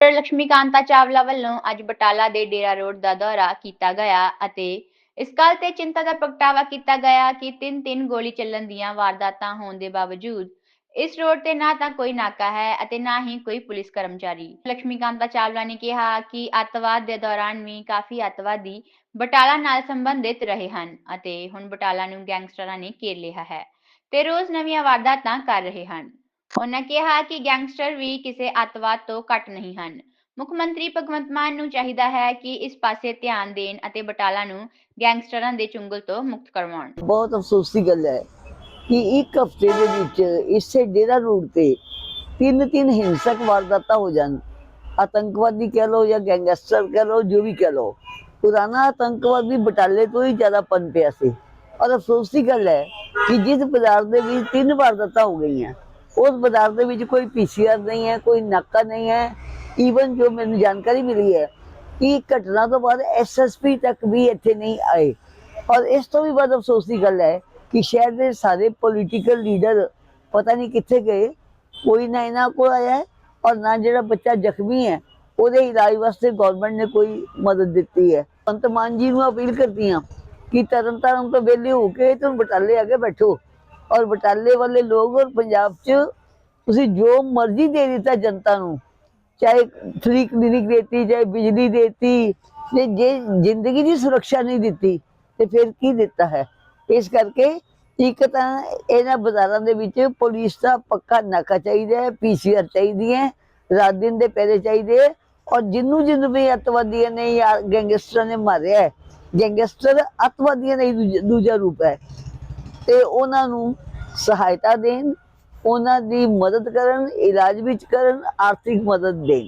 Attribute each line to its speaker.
Speaker 1: ਲక్ష్ਮੀਕਾਂਤਾ ਚਾਵਲਾ ਵੱਲੋਂ ਅੱਜ ਬਟਾਲਾ ਦੇ ਡੇਰਾ ਰੋਡ ਦਾ ਦੌਰਾ ਕੀਤਾ ਗਿਆ ਅਤੇ ਇਸ ਗੱਲ ਤੇ ਚਿੰਤਾ ਦਾ ਪ੍ਰਗਟਾਵਾ ਕੀਤਾ ਗਿਆ ਕਿ ਤਿੰਨ ਤਿੰਨ ਗੋਲੀ ਚੱਲਣ ਦੀਆਂ ਵਾਰਦਾਤਾਂ ਹੋਣ ਦੇ ਬਾਵਜੂਦ ਇਸ ਰੋਡ ਤੇ ਨਾ ਤਾਂ ਕੋਈ ਨਾਕਾ ਹੈ ਅਤੇ ਨਾ ਹੀ ਕੋਈ ਪੁਲਿਸ ਕਰਮਚਾਰੀ। ਲਕਸ਼ਮੀ ਕਾਂਤਾ ਚਾਵਲਾ ਨੇ ਕਿਹਾ ਕਿ ਅੱਤਵਾਦ ਦੇ ਦੌਰਾਨ ਵੀ ਕਾਫੀ ਅੱਤਵਾਦੀ ਬਟਾਲਾ ਨਾਲ ਸੰਬੰਧਿਤ ਰਹੇ ਹਨ ਅਤੇ ਹੁਣ ਬਟਾਲਾ ਨੂੰ ਗੈਂਗਸਟਰਾਂ ਨੇ ਘੇਰ ਲਿਆ ਹੈ ਤੇ ਰੋਜ਼ ਨਵੀਆਂ ਵਾਰਦਾਤਾਂ ਕਰ ਰਹੇ ਹਨ। ਉਨ੍ਹਾਂ ਕਿਹਾ ਕਿ ਗੈਂਗਸਟਰ ਵੀ ਕਿਸੇ ਅੱਤਵਾਦ ਤੋਂ ਘੱਟ ਨਹੀਂ ਹਨ। ਮੁੱਖ ਮੰਤਰੀ ਭਗਵੰਤ ਮਾਨ ਨੂੰ ਚਾਹੀਦਾ ਹੈ ਕਿ ਇਸ ਪਾਸੇ ਧਿਆਨ ਦੇਣ ਅਤੇ ਬਟਾਲਾ ਨੂੰ ਗੈਂਗਸਟਰਾਂ ਦੇ ਚੁੰਗਲ ਤੋਂ ਮੁਕਤ ਕਰਵਾਉਣ।
Speaker 2: ਬਹੁਤ ਅਫਸੋਸ ਦੀ ਗੱਲ ਹੈ ਕਿ ਇੱਕ ਹਫ਼ਤੇ ਦੇ ਵਿੱਚ ਇਸੇ ਡੇਰਾ ਰੋਡ ਤੇ ਤਿੰਨ ਤਿੰਨ ਹਿੰਸਕ ਵਾਰਦਾਤਾਂ ਹੋ ਜਾਣ। ਆਤੰਕਵਾਦੀ ਕਹਿ ਲਓ ਜਾਂ ਗੈਂਗਸਟਰ ਕਹਿ ਲਓ, ਜੋ ਵੀ ਕਹਿ ਲਓ, ਪੁਰਾਣਾ ਆਤੰਕਵਾਦ ਵੀ ਬਟਾਲੇ ਤੋਂ ਹੀ ਜ਼ਿਆਦਾ ਪਨ ਪਿਆ ਸੀ। ਔਰ ਅਫਸੋਸ ਦੀ ਗੱਲ ਹੈ ਕਿ ਜਿਸ ਬਾਜ਼ਾਰ ਦੇ ਵਿੱਚ ਤਿੰਨ ਵਾਰਦਾਤਾਂ ਹੋ ਗਈਆਂ ਉਸ ਬਾਜ਼ਾਰ ਦੇ ਵਿੱਚ ਕੋਈ ਪੀਸੀਆਰ ਨਹੀਂ ਹੈ, ਕੋਈ ਨਾਕਾ ਨਹੀਂ ਹੈ। ਈਵਨ ਜੋ ਮੈਨੂੰ ਜਾਣਕਾਰੀ ਮਿਲੀ ਹੈ ਕਿ ਘਟਨਾ ਤੋਂ ਬਾਅਦ ਐਸਐਸਪੀ ਤੱਕ ਵੀ ਇੱਥੇ ਨਹੀਂ ਆਏ। ਔਰ ਇਸ ਤੋਂ ਵੀ ਵੱਧ ਅਫਸੋਸ ਦੀ ਗੱਲ ਹੈ ਕਿ ਸ਼ਹਿਰ ਦੇ ਸਾਰੇ ਪੋਲੀਟੀਕਲ ਲੀਡਰ ਪਤਾ ਨਹੀਂ ਕਿੱਥੇ ਗਏ, ਕੋਈ ਨਾ ਇਹਨਾਂ ਕੋਲ ਆਇਆ ਹੈ ਔਰ ਨਾ ਜਿਹੜਾ ਬੱਚਾ ਜ਼ਖਮੀ ਹੈ, ਉਹਦੇ ਇਲਾਜ ਵਾਸਤੇ ਗਵਰਨਮੈਂਟ ਨੇ ਕੋਈ ਮਦਦ ਦਿੱਤੀ ਹੈ। ਸੰਤ ਮਾਨ ਜੀ ਨੂੰ ਅਪੀਲ ਕਰਦੀ ਹਾਂ ਕਿ ਤਰਨ ਤਾਰਨ ਤੋਂ ਵਿਹਲੇ ਹੋ ਕੇ ਤੁਮ ਬਟਾਲੇ ਆ ਕੇ ਬੈਠੋ। ਔਰ ਬਟਾਲੇ ਵਾਲੇ ਲੋਕ ਔਰ ਪੰਜਾਬ 'ਚ ਤੁਸੀਂ ਜੋ ਮਰਜ਼ੀ ਦੇ ਦਿੱਤਾ ਜਨਤਾ ਨੂੰ, ਚਾਹੇ ਫ੍ਰੀ ਕਲੀਨਿਕ ਦੇਤੀ, ਚਾਹੇ ਬਿਜਲੀ ਦੇਤੀ, ਤੇ ਜੇ ਜ਼ਿੰਦਗੀ ਦੀ ਸੁਰੱਖਿਆ ਨਹੀਂ ਦਿੱਤੀ, ਤੇ ਫਿਰ ਕੀ ਦਿੱਤਾ ਹੈ? ਇਸ ਕਰਕੇ ਇੱਕ ਤਾਂ ਇਹਨਾਂ ਬਾਜ਼ਾਰਾਂ ਦੇ ਵਿੱਚ ਪੁਲਿਸ ਦਾ ਪੱਕਾ ਨਾਕਾ ਚਾਹੀਦਾ ਹੈ ਪੀਸੀਆਰ ਚਾਹੀਦੀ ਹੈ, ਰਾਤ ਦਿਨ ਦੇ ਪਹਿਰੇ ਚਾਹੀਦੇ ਔਰ ਜਿੰਨੂੰ ਜਿੰਨੂੰ ਵੀ ਅੱਤਵਾਦੀਆਂ ਨੇ ਜਾਂ ਗੈਂਗਸਟਰਾਂ ਨੇ ਮਾਰਿਆ ਹੈ, ਗੈਂਗਸਟਰ ਅੱਤਵਾਦੀਆਂ ਦਾ ਹੀ ਦੂਜਾ ਰੂਪ ਹੈ। ਤੇ ਉਹਨਾਂ ਨੂੰ ਸਹਾਇਤਾ ਦੇਣ, ਉਹਨਾਂ ਦੀ ਮਦਦ ਕਰਨ, ਇਲਾਜ ਵਿੱਚ ਕਰਨ, ਆਰਥਿਕ ਮਦਦ ਦੇਣ।